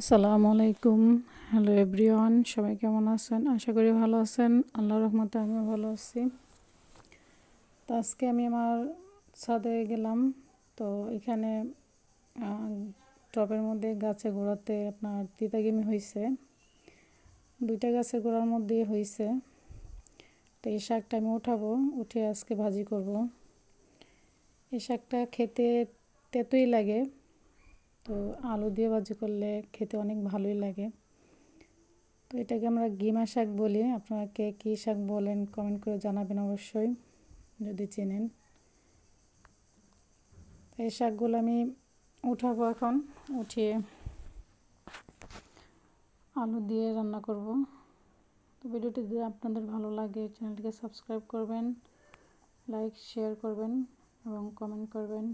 আসসালামু আলাইকুম। Hello everyone সবাই কেমন আছেন? আশা করি ভালো আছেন। আল্লাহ রহমতে আমিও ভালো আছি। তো আজকে আমি আমার ছাদে গেলাম। তো এখানে টবের মধ্যে গাছে গোড়াতে আপনার তিতাগিমি হয়েছে দুইটা গাছের গোড়ার মধ্যে হয়েছে তো এই শাকটা আমি উঠাবো, উঠে আজকে ভাজি করব। এই শাকটা খেতে তেতোই লাগে। তো আলু দিয়ে ভাজি করলে খেতে অনেক ভালোই লাগে। তো এটাকে আমরা গিমা শাক বলি। আপনারা কে কী শাক বলেন কমেন্ট করে জানাবেন অবশ্যই, যদি চেনেন। এই শাকগুলো আমি উঠাবো এখন, উঠিয়ে আলু দিয়ে রান্না করব। তো ভিডিওটি যদি আপনাদের ভালো লাগে, চ্যানেলটিকে সাবস্ক্রাইব করবেন, লাইক, শেয়ার করবেন এবং কমেন্ট করবেন।